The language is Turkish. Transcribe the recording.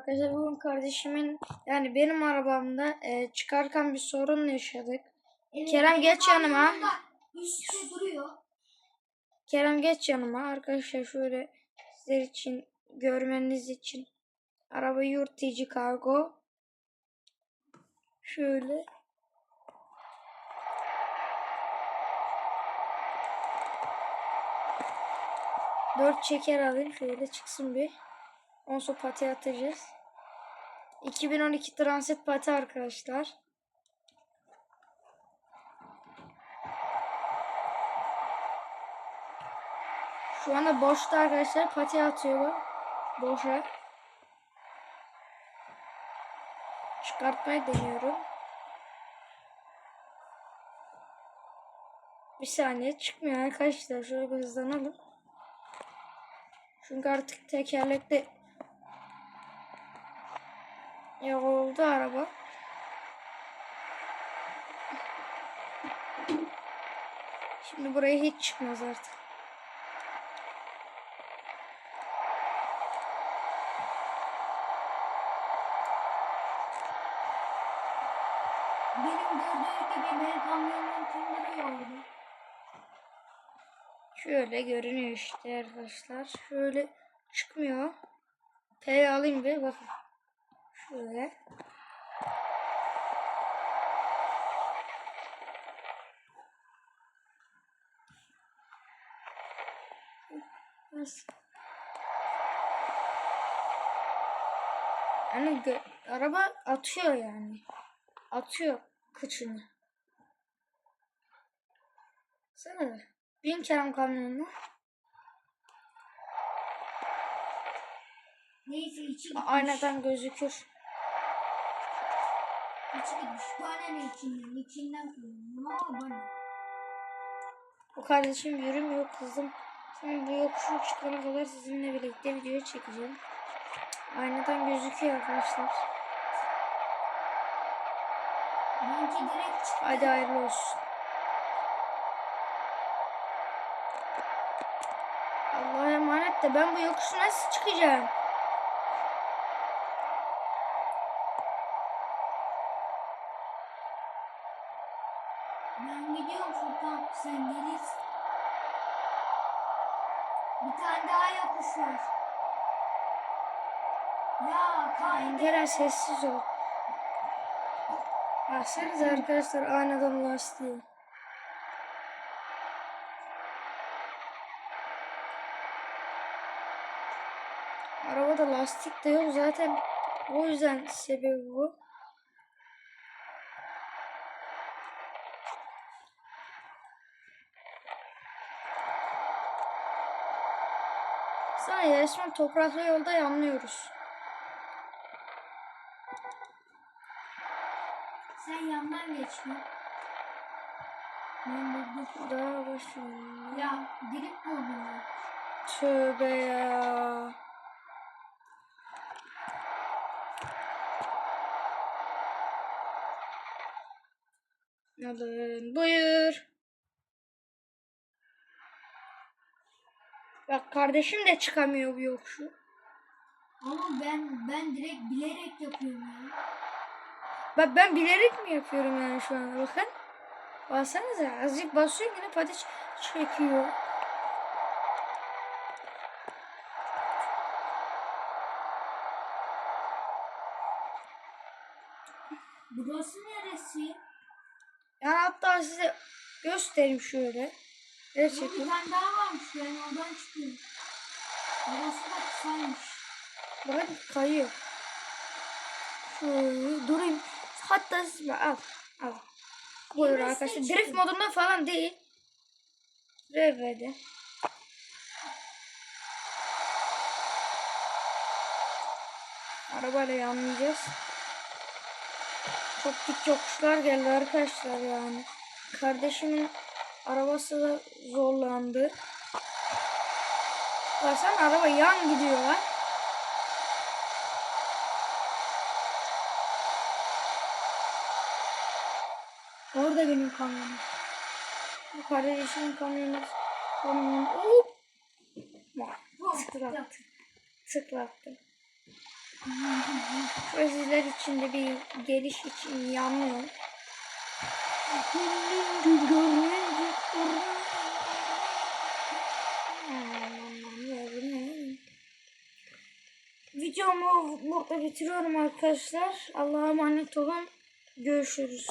Arkadaşlar bugün kardeşimin yani benim arabamda e, çıkarken bir sorun yaşadık. Evet, Kerem, geç yanıma. Üstte duruyor. Kerem geç yanıma arkadaşlar şöyle sizler için görmeniz için. Araba yurt içi kargo. Şöyle. Dört çeker alayım şöyle çıksın bir. Sonra pati atacağız. 2012 transit pati arkadaşlar. Şu anda boşta arkadaşlar pati atıyor bak. Boşa. Çıkartmayı deniyorum. Bir saniye çıkmıyor arkadaşlar. Şöyle bir hızlanalım. Çünkü artık tekerlekte oldu araba. Şimdi buraya hiç çıkmaz artık. Benim gördüğüm gibi benim kamyonumun tüm duruyor orada. Şöyle görünüyor işte arkadaşlar. Şöyle çıkmıyor. P alayım bir bakın. Şöyle. Nasıl? Yani araba atıyor yani. Atıyor kıçını. Sana bin kerem kamyonuna. Neyse içi. Aynadan gözükür. İçi gitmiş. Bana ne içinden? İçinden kullanıyorum ama bana. O kardeşim yürümüyor kızım. Şimdi bu yokuşu çıkana kadar sizinle birlikte video çekeceğim. Aynadan gözüküyor arkadaşlar. Benimki direkt çıktı. Hadi hayırlı olsun. Allah'a emanet de ben bu yokuşu nasıl çıkacağım? Ben gidiyorum Furkan. Sen gelirsin. Bir tane daha yokuş var. Ya kaydı. Engelen sessiz ol. Baksanıza arkadaşlar aynadan lastiği. Arabada lastik de yok zaten o yüzden sebebi bu. Sana resmen topraklı yolda yanlıyoruz. Sen yandan geçme. Ben burada. Daha başlıyorum. Ya direkt oldun ya? Tövbe ya. Alın buyur. Bak kardeşim de çıkamıyor bu yokuşu. Ama ben ben direkt bilerek yapıyorum ya. Bak ben bilerek mi yapıyorum yani şu an bakın. Baksanıza azıcık basıyor yine ç- çekiyor. Burası neresi? Yani hatta size göstereyim şöyle. Burada Gerçekten. bir tane daha varmış. Ben oradan çıkıyorum. Burası da kısaymış. Bakın kayıyor. Şöyle durayım. Hatta siz al. Al. Buyur Yine arkadaşlar. Drift modunda falan değil. RV'de. Arabayla yanlayacağız. Çok dik yokuşlar geldi arkadaşlar yani. Kardeşimin arabası da zorlandı. Baksana araba yan gidiyor lan. Orada benim kamyonum. Bu kardeşimin kamyonu. Kamyon. Hop. Tıklattı. Tıklattı. Şöyle sizler için de bir geliş için yanıyor. Videomu burada bitiriyorum arkadaşlar. Allah'a emanet olun. Görüşürüz.